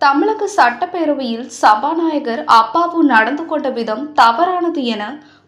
தமிழக சட்டப்பேரவையில் சபாநாயகர் அப்பாவு நடந்து கொண்ட விதம் தவறானது என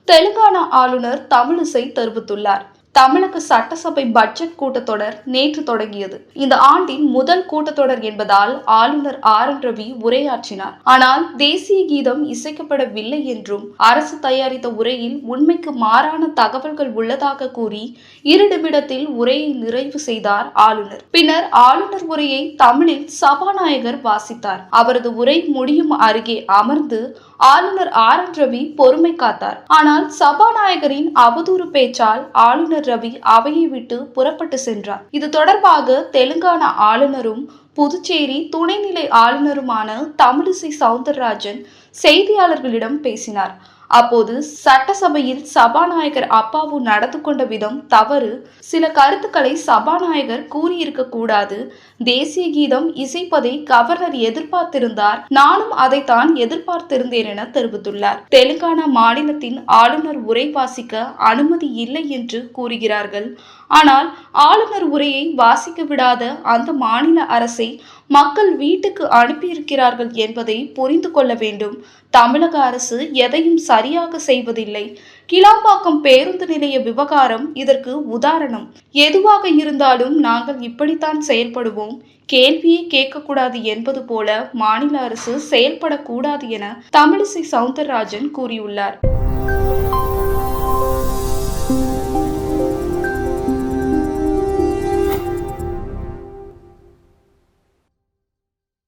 தெலுங்கானா ஆளுநர் தமிழிசை தெரிவித்துள்ளார். தமிழக சட்டசபை பட்ஜெட் கூட்டத்தொடர் நேற்று தொடங்கியது. இந்த ஆண்டின் முதல் கூட்டத்தொடர் என்பதால் ஆளுநர் ஆர். என். ரவி உரையாற்றினார். ஆனால் தேசிய கீதம் இசைக்கப்படவில்லை என்றும் அரசு தயாரித்த உரையில் உண்மைக்கு மாறான தகவல்கள் உள்ளதாக கூறி இரு நிமிடத்தில் உரையை நிறைவு செய்தார் ஆளுநர். பின்னர் ஆளுநர் உரையை தமிழில் சபாநாயகர் வாசித்தார். அவரது உரை முடியும் அருகே அமர்ந்து ஆளுநர் ஆர். என். ரவி பொறுமை காத்தார். ஆனால் சபாநாயகரின் அவதூறு பேச்சால் ஆளுநர் ரவி அவையை விட்டு புறப்பட்டு சென்றார். இது தொடர்பாக தெலுங்கானா ஆளுநரும் புதுச்சேரி துணைநிலை ஆளுநருமான தமிழிசை சவுந்தரராஜன் செய்தியாளர்களிடம் பேசினார். அப்போது சட்டசபையில் சபாநாயகர் அப்பாவு நடந்து கொண்ட விதம் தவறு. சில கருத்துக்களை சபாநாயகர் கூறியிருக்க கூடாது. தேசிய கீதம் இசைப்பதை கவர்னர் எதிர்பார்த்திருந்தார். நானும் அதைத்தான் எதிர்பார்த்திருந்தேன் என தெரிவித்துள்ளார். தெலுங்கானா மாநிலத்தின் ஆளுநர் உரை வாசிக்க அனுமதி இல்லை என்று கூறுகிறார்கள். ஆனால் ஆளுநர் உரையை வாசிக்க விடாத அந்த மாநில அரசை மக்கள் வீட்டுக்கு அனுப்பியிருக்கிறார்கள் என்பதை புரிந்து கொள்ள வேண்டும். தமிழக அரசு எதையும் சரியாக செய்வதில்லை. கிளாம்பாக்கம் பேருந்து நிலைய விவகாரம் இதற்கு உதாரணம். எதுவாக இருந்தாலும் நாங்கள் இப்படித்தான் செயல்படுவோம். கேள்வியே கேட்கக்கூடாது என்பது போல மாநில அரசு செயல்படக்கூடாது என தமிழிசை சவுந்தரராஜன் கூறியுள்ளார்.